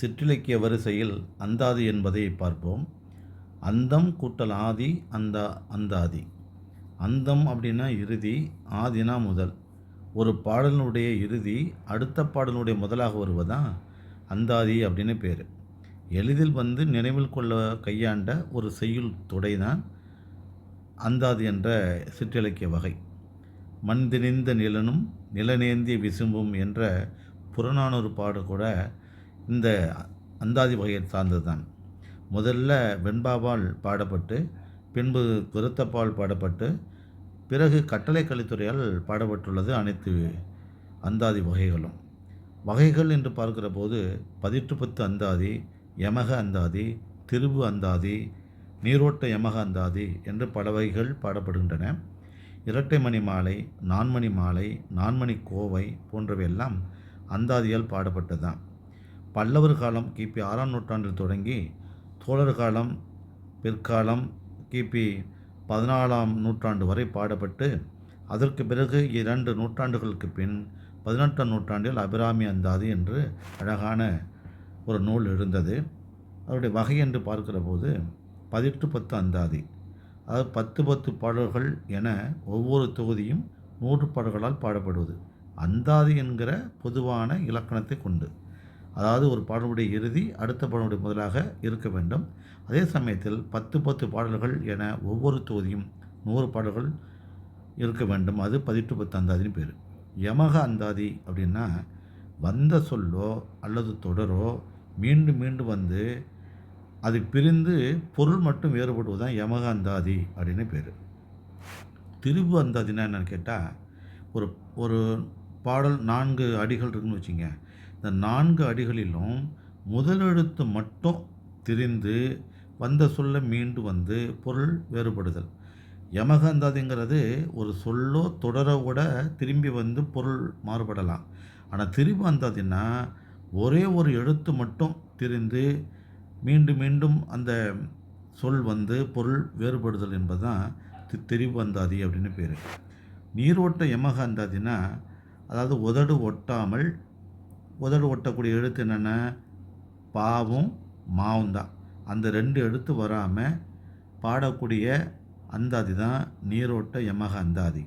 சிற்றிலக்கிய வரிசையில் அந்தாதி என்பதை பார்ப்போம். அந்தம் கூட்டல் ஆதி அந்த அந்தாதி. அந்தம் அப்படின்னா இறுதி ஆதினா முதல். ஒரு பாடலினுடைய இறுதி அடுத்த பாடலினுடைய முதலாக வருவதான் அந்தாதி அப்படின்னு பேர். எளிதில் வந்து நினைவில் கொள்ள கையாண்ட ஒரு செய்யுள் துடை தான் அந்தாதி என்ற சிற்றிலக்கிய வகை. மண் திணிந்த நிலனும் நிலநேந்திய விசும்பும் என்ற புறநானூறு பாடு கூட இந்த அந்தாதி வகையை சார்ந்தது தான் முதல்ல வெண்பாவால் பாடப்பட்டு பின்பு விருத்தப்பால் பாடப்பட்டு பிறகு கட்டளை கலித்துறையால் பாடப்பட்டுள்ளது அனைத்து அந்தாதி வகைகளும். வகைகள் என்று பார்க்கிற போது பதிற்று பத்து அந்தாதி யமக அந்தாதி திருவு அந்தாதி நீரோட்ட யமக அந்தாதி என்று பல வகைகள் பாடப்படுகின்றன. இரட்டை மணி மாலை நான்மணி மாலை நான்மணி கோவை போன்றவையெல்லாம் அந்தாதியால் பாடப்பட்டதுதான். பல்லவர் காலம் கிபி ஆறாம் நூற்றாண்டில் தொடங்கி சோழர் காலம் பிற்காலம் கிபி பதினாலாம் நூற்றாண்டு வரை பாடப்பட்டு அதற்கு பிறகு இரண்டு நூற்றாண்டுகளுக்கு பின் பதினெட்டாம் நூற்றாண்டில் அபிராமி அந்தாதி என்று அழகான ஒரு நூல் இருந்தது அதனுடைய வகை என்று பார்க்கிற போது பதிட்டு பத்து அந்தாதி. அதாவது பத்து பத்து பாடல்கள் என ஒவ்வொரு தொகுதியும் நூறு பாடல்களால் பாடப்படுவது. அந்தாதி என்கிற பொதுவான இலக்கணத்தை கொண்டு. அதாவது ஒரு பாடலுடைய இறுதி அடுத்த பாடலுடைய முதலாக இருக்க வேண்டும். அதே சமயத்தில் பத்து பத்து பாடல்கள் என ஒவ்வொரு தொகுதியும் நூறு பாடல்கள் இருக்க வேண்டும். அது பதிட்டு பத்து அந்தாதின்னு பேர். யமக அந்தாதி அப்படின்னா வந்த சொல்லோ அல்லது தொடரோ மீண்டும் மீண்டும் வந்து அது பிரிந்து பொருள் மட்டும் வேறுபடுவது தான் யமக அந்தாதி அப்படின்னு பேர். திருவு அந்தாதினா என்னன்னு கேட்டால் ஒரு ஒரு பாடல் நான்கு அடிகள் இருக்குன்னு வச்சுங்க. இந்த நான்கு அடிகளிலும் முதலெழுத்து மட்டும் திரிந்து வந்த சொல்ல மீண்டு வந்து பொருள் வேறுபடுதல். யமகந்ததுங்கிறது ஒரு சொல்லோ தொடர கூட திரும்பி வந்து பொருள் மாறுபடலாம். ஆனால் திரும்பி வந்ததுன்னா ஒரே ஒரு எழுத்து மட்டும் திரிந்து மீண்டும் மீண்டும் அந்த சொல் வந்து பொருள் வேறுபடுதல் என்பது தான் தி திரிவு அந்தாதி அப்படின்னு பேர். நீரோட்ட யமக அந்தாதினா அதாவது உதடு ஒட்டாமல் உதடு ஒட்டக்கூடிய எழுத்து என்னென்ன? பாவும் மாவும் தான். அந்த ரெண்டு எழுத்து வராமல் பாடக்கூடிய அந்தாதி தான் நீரோட்ட யமக அந்தாதி.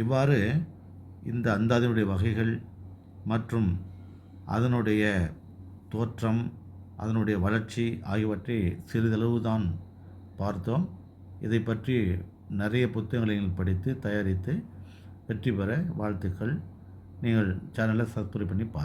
இவ்வாறு இந்த அந்தாதியுடைய வகைகள் மற்றும் அதனுடைய தோற்றம் அதனுடைய வளர்ச்சி ஆகியவற்றை சிறிதளவு தான் பார்த்தோம். இதை பற்றி நிறைய புத்தகங்களை படித்து தயாரித்து வெற்றி பெற வாழ்த்துக்கள். நீங்கள் சேனலை சப்ஸ்கிரைப் பண்ணி பாருங்கள்